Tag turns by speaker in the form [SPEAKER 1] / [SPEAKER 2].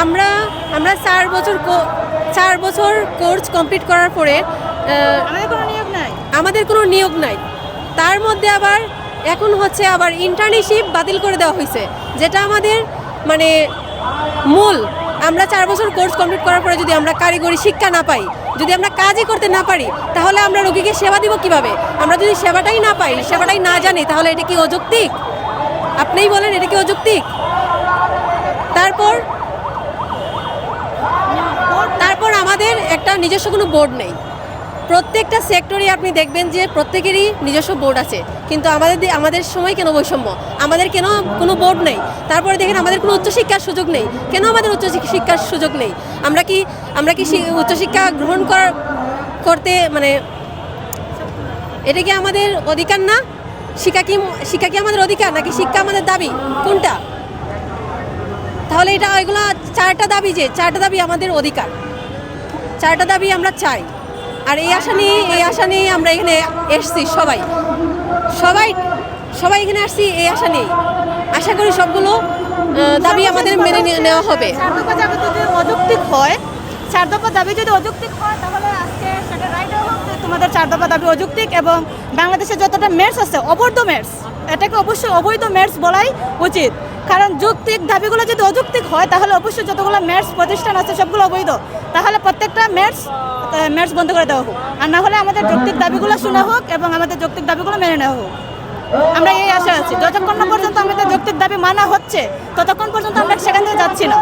[SPEAKER 1] আমরা আমরা চার বছর কো- চার বছর কোর্স কমপ্লিট করার পরে
[SPEAKER 2] আমাদের কোনো নিয়োগ নাই?
[SPEAKER 1] আমাদের কোনো নিয়োগ নাই। তার মধ্যে আবার এখন হচ্ছে আবার ইন্টার্নশিপ বাতিল করে দেওয়া হয়েছে যেটা আমাদের মানে মূল। আমরা চার বছর কোর্স কমপ্লিট করার পরে যদি আমরা কারিগরি শিক্ষা না পাই যদি আমরা কাজই করতে না পারি তাহলে আমরা রোগীকে সেবা দিব কীভাবে? আমরা যদি সেবাটাই না পাই সেবাটাই না জানি তাহলে এটা কি অযৌক্তিক? আপনিই বলেন এটা কি অযৌক্তিক? তারপর একটা নিজস্ব কোনো বোর্ড নেই। প্রত্যেকটা সেক্টরে আপনি দেখবেন যে প্রত্যেকেরই নিজস্ব বোর্ড আছে। কিন্তু আমাদের আমাদের সময় কেন বৈষম্য? আমাদের কেন কোনো বোর্ড নেই? তারপরে দেখেন আমাদের কোনো উচ্চশিক্ষার সুযোগ নেই। কেন আমাদের উচ্চশিক্ষার সুযোগ নেই? আমরা কি আমরা কি উচ্চশিক্ষা গ্রহণ করার করতে মানে এটা কি আমাদের অধিকার না? শিক্ষা কি শিক্ষা কি আমাদের অধিকার নাকি শিক্ষা আমাদের দাবি? কোনটা? তাহলে এটা এগুলো চারটা দাবি যে, চারটা দাবি আমাদের অধিকার। চারটা দাবি আমরা চাই। আর এই আশা নিয়ে এই আশা নিয়ে আমরা এখানে এসছি সবাই। সবাই সবাই এখানে আসছি এই আশা নিয়ে আশা করি সবগুলো দাবি আমাদের মেনে নেওয়া হবে।
[SPEAKER 2] অযৌক্তিক হয়, চার দফা দাবি যদি অযৌক্তিক হয়, তাহলে আজকে সেটা রাইট তোমাদের চার দফা দাবি অযৌক্তিক এবং বাংলাদেশে যতটা মেটস আছে, অবৈধ মেটস এটাকে অবশ্যই অবৈধ মেটস বলাই উচিত। কারণ যৌক্তিক দাবিগুলো যদি অযৌক্তিক হয়, তাহলে অবশ্যই যতগুলো ম্যাটস প্রতিষ্ঠান আছে, সবগুলো অবৈধ। তাহলে প্রত্যেকটা ম্যাটস ম্যাটস বন্ধ করে দেওয়া হোক। আর না হলে আমাদের যৌক্তিক দাবিগুলো শোনা হোক এবং আমাদের যৌক্তিক দাবিগুলো মেনে নেওয়া হোক। আমরা এই আশা আছি। যতক্ষণ পর্যন্ত আমাদের যৌক্তিক দাবি মানা হচ্ছে, ততক্ষণ পর্যন্ত আমরা সেখান থেকে যাচ্ছি না।